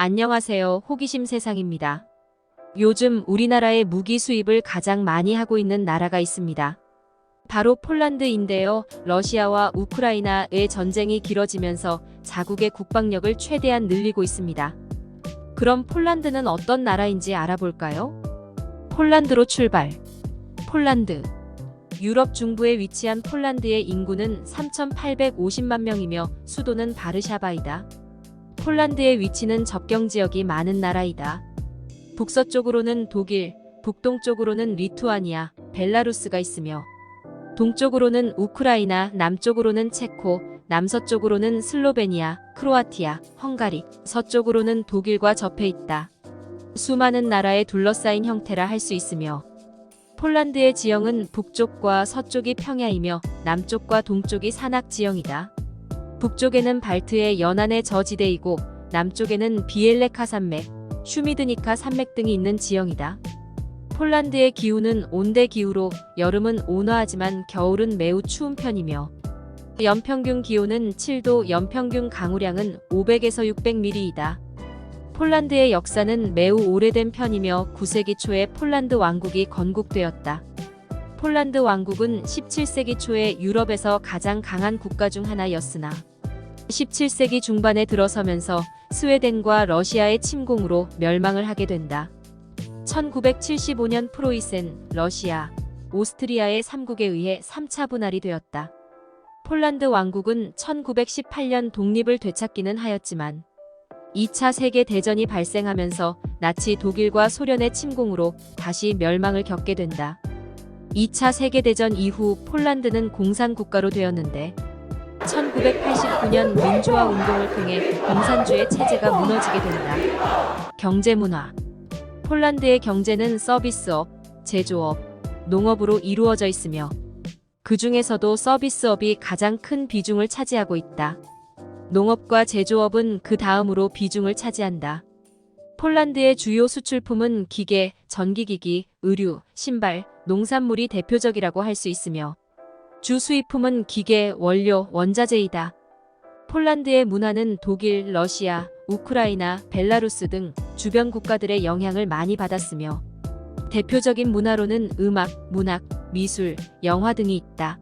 안녕하세요. 호기심 세상입니다. 요즘 우리나라의 무기 수입을 가장 많이 하고 있는 나라가 있습니다. 바로 폴란드인데요. 러시아와 우크라이나의 전쟁이 길어지면서 자국의 국방력을 최대한 늘리고 있습니다. 그럼 폴란드는 어떤 나라인지 알아볼까요? 폴란드로 출발. 폴란드. 유럽 중부에 위치한 폴란드의 인구는 3,850만 명이며 수도는 바르샤바이다. 폴란드의 위치는 접경 지역이 많은 나라이다. 북서쪽으로는 독일, 북동쪽으로는 리투아니아, 벨라루스가 있으며 동쪽으로는 우크라이나, 남쪽으로는 체코, 남서쪽으로는 슬로베니아, 크로아티아, 헝가리, 서쪽으로는 독일과 접해 있다. 수많은 나라에 둘러싸인 형태라 할 수 있으며 폴란드의 지형은 북쪽과 서쪽이 평야이며 남쪽과 동쪽이 산악 지형이다. 북쪽에는 발트의 연안의 저지대이고 남쪽에는 비엘레카 산맥, 슈미드니카 산맥 등이 있는 지형이다. 폴란드의 기후는 온대 기후로 여름은 온화하지만 겨울은 매우 추운 편이며 연평균 기온은 7도, 연평균 강우량은 500에서 600mm이다. 폴란드의 역사는 매우 오래된 편이며 9세기 초에 폴란드 왕국이 건국되었다. 폴란드 왕국은 17세기 초에 유럽에서 가장 강한 국가 중 하나였으나 17세기 중반에 들어서면서 스웨덴과 러시아의 침공으로 멸망을 하게 된다. 1975년 프로이센, 러시아, 오스트리아의 삼국에 의해 3차 분할이 되었다. 폴란드 왕국은 1918년 독립을 되찾기는 하였지만 2차 세계 대전이 발생하면서 나치 독일과 소련의 침공으로 다시 멸망을 겪게 된다. 2차 세계 대전 이후 폴란드는 공산 국가로 되었는데 1989년 민주화 운동을 통해 공산주의 체제가 무너지게 된다. 경제 문화 폴란드의 경제는 서비스업, 제조업, 농업으로 이루어져 있으며 그 중에서도 서비스업이 가장 큰 비중을 차지하고 있다. 농업과 제조업은 그 다음으로 비중을 차지한다. 폴란드의 주요 수출품은 기계, 전기기기, 의류, 신발, 농산물이 대표적이라고 할 수 있으며 주 수입품은 기계, 원료, 원자재이다. 폴란드의 문화는 독일, 러시아, 우크라이나, 벨라루스 등 주변 국가들의 영향을 많이 받았으며 대표적인 문화로는 음악, 문학, 미술, 영화 등이 있다.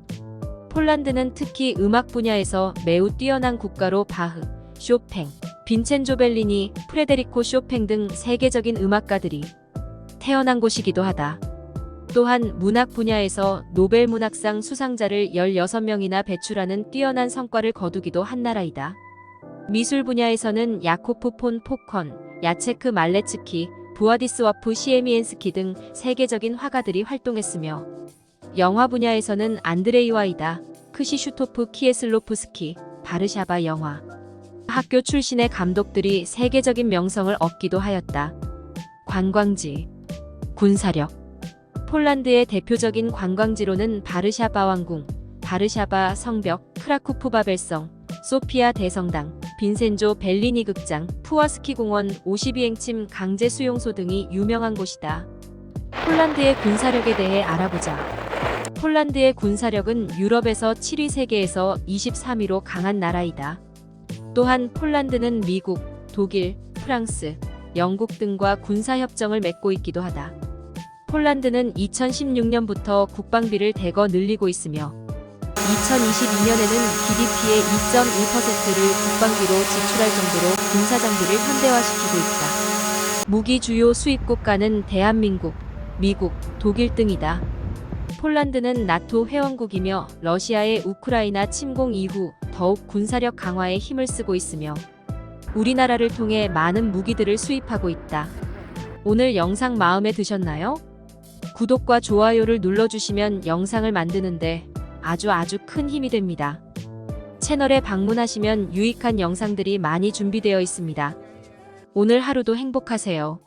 폴란드는 특히 음악 분야에서 매우 뛰어난 국가로 바흐, 쇼팽, 빈첸조 벨리니, 프레데리코 쇼팽 등 세계적인 음악가들이 태어난 곳이기도 하다. 또한 문학 분야에서 노벨 문학상 수상자를 16명이나 배출하는 뛰어난 성과를 거두기도 한 나라이다. 미술 분야에서는 야코프 폰 포컨, 야체크 말레츠키, 부아디스와프 시에미엔스키 등 세계적인 화가들이 활동했으며 영화 분야에서는 안드레이 와이다, 크시슈토프 키에슬로프스키, 바르샤바 영화 학교 출신의 감독들이 세계적인 명성을 얻기도 하였다. 관광지, 군사력 폴란드의 대표적인 관광지로는 바르샤바 왕궁, 바르샤바 성벽, 크라쿠프 바 벨성, 소피아 대성당, 빈센조 벨리니 극장, 푸아스키 공원, 52행침 강제 수용소 등이 유명한 곳이다. 폴란드의 군사력에 대해 알아보자. 폴란드의 군사력은 유럽에서 7위 세계에서 23위로 강한 나라이다. 또한 폴란드는 미국, 독일, 프랑스, 영국 등과 군사협정을 맺고 있기도 하다. 폴란드는 2016년부터 국방비를 대거 늘리고 있으며 2022년에는 GDP의 2.1%를 국방비로 지출할 정도로 군사 장비를 현대화시키고 있다. 무기 주요 수입 국가는 대한민국, 미국, 독일 등이다. 폴란드는 나토 회원국이며 러시아의 우크라이나 침공 이후 더욱 군사력 강화에 힘을 쓰고 있으며 우리나라를 통해 많은 무기들을 수입하고 있다. 오늘 영상 마음에 드셨나요? 구독과 좋아요를 눌러주시면 영상을 만드는데 아주 아주 큰 힘이 됩니다. 채널에 방문하시면 유익한 영상들이 많이 준비되어 있습니다. 오늘 하루도 행복하세요.